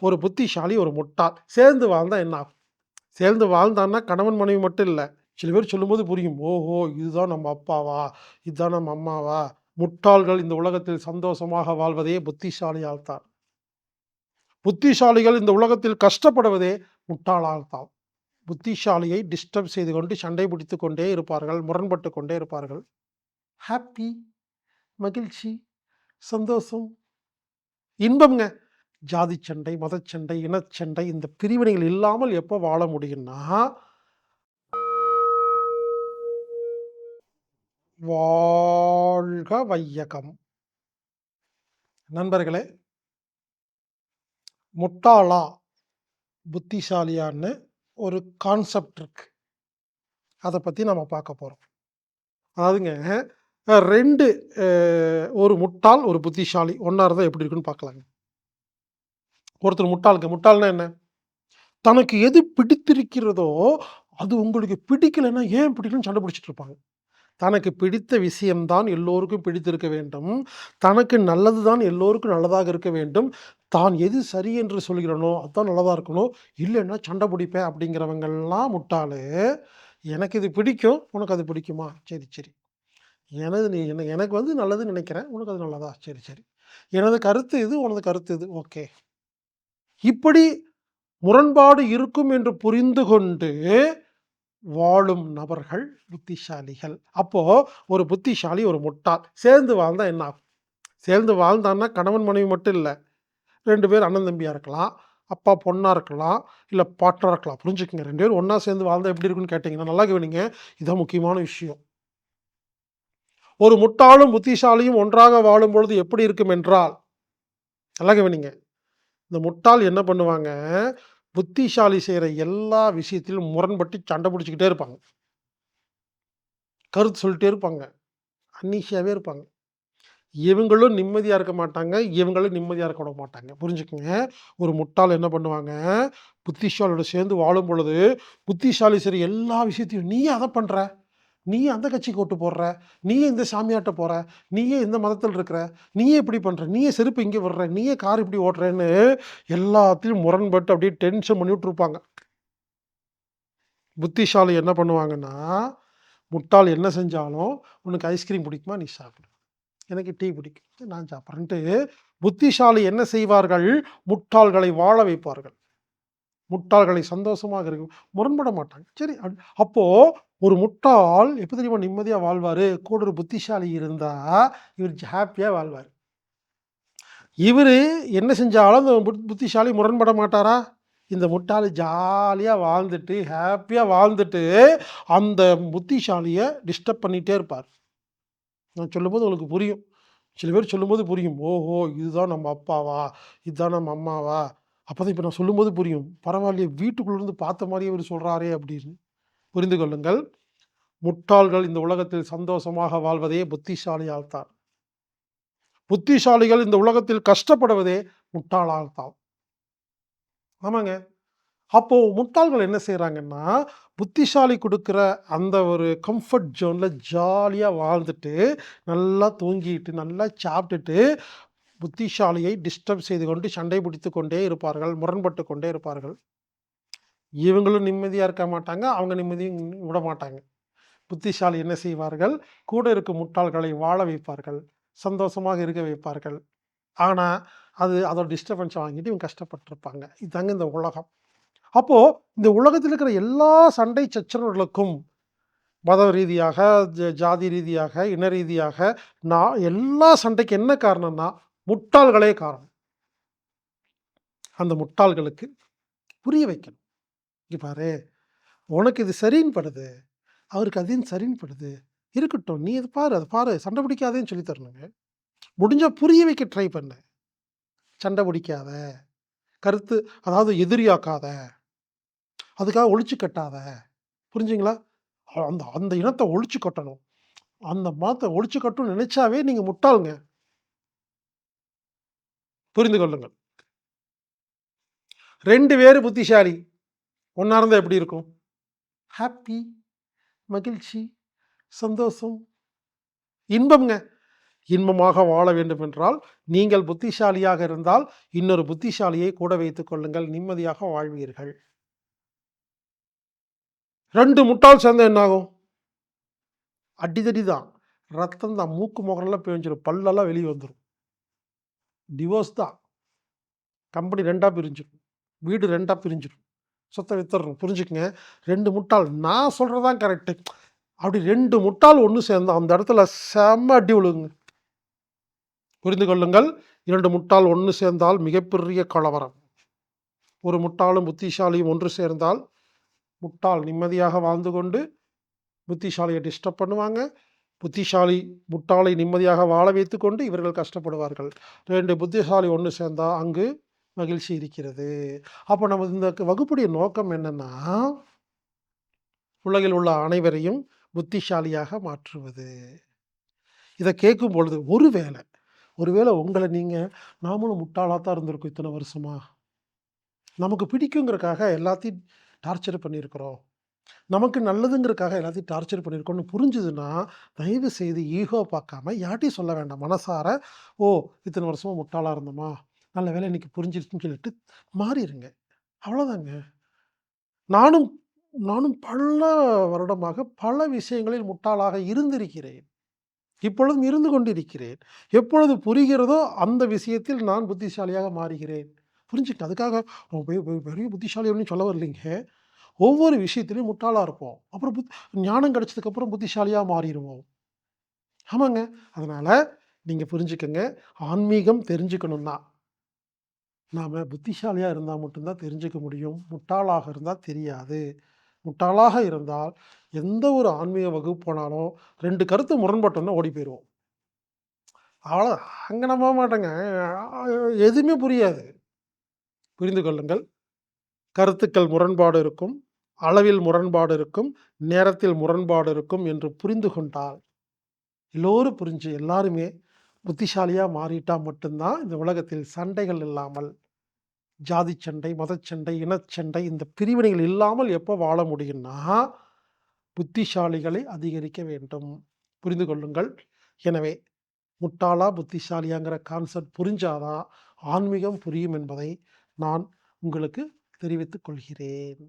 ஒரு புத்திசாலி ஒரு முட்டாள். சேர்ந்து வாழ்ந்தால் என்ன ஆகும்? சேர்ந்து வாழ்ந்தான்னா கணவன் மனைவி மட்டும் இல்லை. சில பேர் சொல்லும்போது புரியும். ஓஹோ இதுதான் நம்ம அப்பாவா? இதுதான் நம்ம அம்மாவா? முட்டாள்கள் இந்த உலகத்தில் சந்தோஷமாக வாழ்வதே புத்திசாலியால் தான் புத்திசாலிகள் இந்த உலகத்தில் கஷ்டப்படுவதே முட்டாளால் தான் புத்திசாலியை டிஸ்டர்ப் செய்து கொண்டு சண்டை பிடித்து கொண்டே இருப்பார்கள் முரண்பட்டு கொண்டே இருப்பார்கள். ஹாப்பி மகிழ்ச்சி சந்தோஷம் இன்பம்ங்க. ஜாதி சண்டை மதச்சண்டை இனச்சண்டை இந்த பிரிவினைகள் இல்லாமல் எப்போ வாழ முடியும்னா வாழ்க வையகம். நண்பர்களே முட்டாளா புத்திசாலியான்னு ஒரு கான்செப்ட் இருக்கு. அதை பற்றி நம்ம பார்க்க போகிறோம் அதாவதுங்க ரெண்டு ஒரு முட்டாள் ஒரு புத்திசாலி ஒன்றா இருந்தால் எப்படி இருக்குன்னு பார்க்கலாங்க. ஒருத்தர் முட்டாளுங்க. முட்டாள்னா என்ன? தனக்கு எது பிடித்திருக்கிறதோ அது உங்களுக்கு பிடிக்கலைன்னா ஏன் பிடிக்கலன்னு சண்டை பிடிச்சிட்டு இருப்பாங்க. தனக்கு பிடித்த விஷயம்தான் எல்லோருக்கும் பிடித்திருக்க வேண்டும். தனக்கு நல்லது தான் எல்லோருக்கும் நல்லதாக இருக்க வேண்டும். தான் எது சரி என்று சொல்கிறனோ அதுதான் நல்லதாக இருக்கணும். இல்லைன்னா சண்டை பிடிப்பேன் அப்படிங்கிறவங்கெல்லாம் முட்டாளு. எனக்கு இது பிடிக்கும். உனக்கு அது பிடிக்குமா? சரி சரி. எனது நீ எனக்கு வந்து நல்லதுன்னு நினைக்கிறேன். உனக்கு அது நல்லதா? சரி சரி. எனது கருத்து இது உனது கருத்து இது. ஓகே. இப்படி முரண்பாடு இருக்கும் என்று புரிந்து கொண்டு வாழும் நபர்கள் புத்திசாலிகள். அப்போது ஒரு புத்திசாலி ஒரு முட்டாள் சேர்ந்து வாழ்ந்தால் என்ன ஆகும் சேர்ந்து வாழ்ந்தான்னா கணவன் மனைவி மட்டும் இல்லை. ரெண்டு பேர் அண்ணன் தம்பியாக இருக்கலாம் அப்பா பொண்ணாக இருக்கலாம் இல்லை பாட்டராக இருக்கலாம். புரிஞ்சுக்கோங்க. ரெண்டு பேரும் ஒன்றா சேர்ந்து வாழ்ந்தால் எப்படி இருக்குன்னு கேட்டிங்கன்னா நல்லா கவனிங்க. இதான் முக்கியமான விஷயம். ஒரு முட்டாளும் புத்திசாலியும் ஒன்றாக வாழும் பொழுது எப்படி இருக்கும் என்றால் நல்லா கவனிங்க. இந்த முட்டாள் என்ன பண்ணுவாங்க? புத்திசாலி செய்கிற எல்லா விஷயத்திலும் முரண்பட்டு சண்டை பிடிச்சிக்கிட்டே இருப்பாங்க. கருத்து சொல்லிட்டே இருப்பாங்க. அன்னீஷியாகவே இருப்பாங்க. இவங்களும் நிம்மதியாக இருக்க மாட்டாங்க. இவங்களும் நிம்மதியாக இருக்க விட மாட்டாங்க. புரிஞ்சுக்கோங்க. ஒரு முட்டாள் என்ன பண்ணுவாங்க? புத்திசாலியோட சேர்ந்து வாழும் பொழுது புத்திசாலி சரி எல்லா விஷயத்தையும் நீ அதை பண்ணுற நீயே அந்த கட்சிக்கு ஓட்டு போடுற? நீயே இந்த சாமியாட்ட போகிற நீயே இந்த மதத்தில் இருக்கிற? நீயே இப்படி பண்ணுற நீயே செருப்பு இங்கே விடுற? நீயே கார் இப்படி ஓட்டுறேன்னு எல்லாத்தையும் முரண்பட்டு அப்படியே டென்ஷன் பண்ணி விட்டுருப்பாங்க. புத்திசாலி என்ன பண்ணுவாங்கன்னா முட்டாள் என்ன செஞ்சாலும் உனக்கு ஐஸ்கிரீம் பிடிக்குமா? நீ சாப்பிடு. எனக்கு டீ பிடிக்கும். நான் சாப்பிட்றேன்ட்டு புத்திசாலி என்ன செய்வார்கள்? முட்டாள்களை வாழ வைப்பார்கள். முட்டாள்களை சந்தோஷமாக இருக்கும் முரண்பட மாட்டாங்க. சரி அப்போது அப்போ ஒரு முட்டாள் எப்போ தெரியுமா நிம்மதியாக வாழ்வார்? கூட ஒரு புத்திசாலி இருந்தால் இவர் ஹாப்பியாக வாழ்வார். இவர் என்ன செஞ்சாலும் அந்த புத்திசாலி முரண்பட மாட்டாரா? இந்த முட்டாள் ஜாலியாக வாழ்ந்துட்டு ஹாப்பியாக வாழ்ந்துட்டு அந்த புத்திசாலியை டிஸ்டர்ப் பண்ணிகிட்டே இருப்பார். நான் சொல்லும்போது உங்களுக்கு புரியும். சில பேர் சொல்லும்போது புரியும். ஓஹோ இதுதான் நம்ம அப்பாவா? இதுதான் நம்ம அம்மாவா? அப்போ தான் இப்போ நான் சொல்லும்போது புரியும். பரவாயில்லையே வீட்டுக்குள்ளேருந்து பார்த்த மாதிரியே இவர் சொல்கிறாரே அப்படின்னு புரிந்து கொள்ளுங்கள். முட்டாள்கள் இந்த உலகத்தில் சந்தோஷமாக வாழ்வதே புத்திசாலியால் தான் புத்திசாலிகள் இந்த உலகத்தில் கஷ்டப்படுவதே முட்டாளால் தான் ஆமாங்க. அப்போ முட்டாள்கள் என்ன செய்கிறாங்கன்னா புத்திசாலி கொடுக்குற அந்த ஒரு கம்ஃபர்ட் ஜோனில் ஜாலியாக வாழ்ந்துட்டு நல்லா தூங்கிட்டு நல்லா சாப்பிட்டுட்டு புத்திசாலியை டிஸ்டர்ப் செய்து கொண்டு சண்டை பிடித்து கொண்டே இருப்பார்கள் முரண்பட்டு கொண்டே இருப்பார்கள். இவங்களும் நிம்மதியாக இருக்க மாட்டாங்க அவங்க நிம்மதியும் விட மாட்டாங்க. புத்திசாலி என்ன செய்வார்கள்? கூட இருக்கும் முட்டாள்களை வாழ வைப்பார்கள் சந்தோஷமாக இருக்க வைப்பார்கள். ஆனால் அது அதோட டிஸ்டர்பன்ஸ் வாங்கிட்டு இவங்க கஷ்டப்பட்டிருப்பாங்க. இதுதாங்க இந்த உலகம். அப்போது இந்த உலகத்தில் இருக்கிற எல்லா சண்டை சச்சரவுகளுக்கும் மத ரீதியாக ஜ- ஜாதி ரீதியாக இன ரீதியாக நான் எல்லா சண்டைக்கு என்ன காரணம்னா முட்டாள்களே காரணம். அந்த முட்டாள்களுக்கு புரிய வைக்கணும். இங்க பாரு உனக்கு இது சரின்னு படுது அவருக்கு அதையும் சரின்னு படுது இருக்கட்டும் நீ இது பாரு அதை பாரு சண்டை பிடிக்காதேன்னு சொல்லி தரணுங்க. முடிஞ்சால் புரிய வைக்க ட்ரை பண்ணு. சண்டை பிடிக்காத கருத்து அதாவது எதிரியாக்காத அதுக்காக ஒழிச்சு கட்டாத. புரிஞ்சுங்களா? அந்த அந்த இனத்தை ஒழிச்சு கட்டணும். அந்த மதத்தை ஒழிச்சு கட்டணும்னு நினச்சாவே நீங்கள் முட்டாளுங்க. புரிந்து கொள்ளுங்கள். ரெண்டு பேர் புத்திசாலி ஒன்றா இருந்தால் எப்படி இருக்கும்? ஹாப்பி மகிழ்ச்சி சந்தோஷம். இன்பம்ங்க. இன்பமாக வாழ வேண்டும் என்றால் நீங்கள் புத்திசாலியாக இருந்தால் இன்னொரு புத்திசாலியை கூட வைத்துக் கொள்ளுங்கள். நிம்மதியாக வாழ்வீர்கள். ரெண்டு முட்டாள் சேர்ந்தா என்னாகும்? அடிதடி தான் ரத்தம் தான் மூக்கு முகரெல்லாம் பேஞ்சிடும் பல்லெல்லாம் வெளியே வந்துடும் டிவோர்ஸ் தான். கம்பெனி ரெண்டாக பிரிஞ்சிடும் வீடு ரெண்டாக பிரிஞ்சிடும் சொத்தை வித்துறோம் புரிஞ்சுக்கங்க? ரெண்டு முட்டாள். நான் சொல்கிறது தான் கரெக்டு அப்படி ரெண்டு முட்டாள் ஒன்று சேர்ந்தோம் அந்த இடத்துல செம்ம அடி விழுங்க புரிந்து கொள்ளுங்கள். இரண்டு முட்டாள் ஒன்று சேர்ந்தால் மிகப்பெரிய கலவரம். ஒரு முட்டாளும் புத்திசாலியும் ஒன்று சேர்ந்தால் முட்டாள் நிம்மதியாக வாழ்ந்து கொண்டு புத்திசாலியை டிஸ்டர்ப் பண்ணுவாங்க. புத்திசாலி முட்டாளை நிம்மதியாக வாழ வைத்து கொண்டு இவர்கள் கஷ்டப்படுவார்கள். ரெண்டு புத்திசாலி ஒன்று சேர்ந்தால் அங்கு மகிழ்ச்சி இருக்கிறது. அப்போ நம்ம இந்த வகுப்புடைய நோக்கம் என்னென்னா உலகில் உள்ள அனைவரையும் புத்திசாலியாக மாற்றுவது. இதை கேட்கும் பொழுது ஒருவேளை ஒருவேளை உங்களை நீங்கள் நாமளும் முட்டாளாக தான் இருந்திருக்கோம் இத்தனை வருஷமா? நமக்கு பிடிக்குங்கிறக்காக எல்லாத்தையும் டார்ச்சர் பண்ணியிருக்கிறோம். நமக்கு நல்லதுங்கிறக்காக எல்லாத்தையும் டார்ச்சர் பண்ணியிருக்கோம்னு புரிஞ்சுதுன்னா தயவு செய்து ஈகோ பார்க்காம யார்ட்டையும் சொல்ல வேண்டாம். மனசார ஓ இத்தனை வருஷமாக முட்டாளாக இருந்தோமா? நல்ல வேலை இன்றைக்கி புரிஞ்சிருச்சுன்னு சொல்லிட்டு மாறிடுங்க அவ்வளோதாங்க நானும் நானும் பல வருடமாக பல விஷயங்களில் முட்டாளாக இருந்திருக்கிறேன். இப்பொழுதும் இருந்து கொண்டிருக்கிறேன். எப்பொழுது புரிகிறதோ அந்த விஷயத்தில் நான் புத்திசாலியாக மாறுகிறேன். புரிஞ்சுக்க அதுக்காக பெரிய பெரிய புத்திசாலி அப்படின்னு சொல்ல வரலைங்க. ஒவ்வொரு விஷயத்திலையும் முட்டாளாக இருப்போம். அப்புறம் புத் ஞானம் கிடைச்சதுக்கப்புறம் புத்திசாலியாக மாறிடுவோம். ஆமாங்க. அதனால் நீங்கள் புரிஞ்சுக்கங்க. ஆன்மீகம் தெரிஞ்சுக்கணும்னா நாம் புத்திசாலியாக இருந்தால் மட்டும்தான் தெரிஞ்சுக்க முடியும். முட்டாளாக இருந்தால் தெரியாது. முட்டாளாக இருந்தால் எந்த ஒரு ஆன்மீக வகுப்பு போனாலும் ரெண்டு கருத்து முரண்பட்டோன்னா ஓடி போயிடுவோம் அவ்வளோ அங்கே நம்ப மாட்டேங்க. எதுவுமே புரியாது. புரிந்து கொள்ளுங்கள். கருத்துக்கள் முரண்பாடு இருக்கும். அளவில் முரண்பாடு இருக்கும் நேரத்தில் முரண்பாடு இருக்கும் என்று புரிந்து கொண்டால் எல்லோரும் புரிஞ்சு எல்லாருமே புத்திசாலியாக மாறிட்டால் மட்டும்தான் இந்த உலகத்தில் சண்டைகள் இல்லாமல் ஜாதி சண்டை மதச்சண்டை இனச்சண்டை இந்த பிரிவினைகள் இல்லாமல் எப்போ வாழ முடியும்னா புத்திசாலிகளை அதிகரிக்க வேண்டும். புரிந்து கொள்ளுங்கள். எனவே முட்டாளா புத்திசாலியாங்கிற கான்செப்ட் புரிஞ்சாதான் ஆன்மீகம் புரியும் என்பதை நான் உங்களுக்கு தெரிவித்துக் கொள்கிறேன்.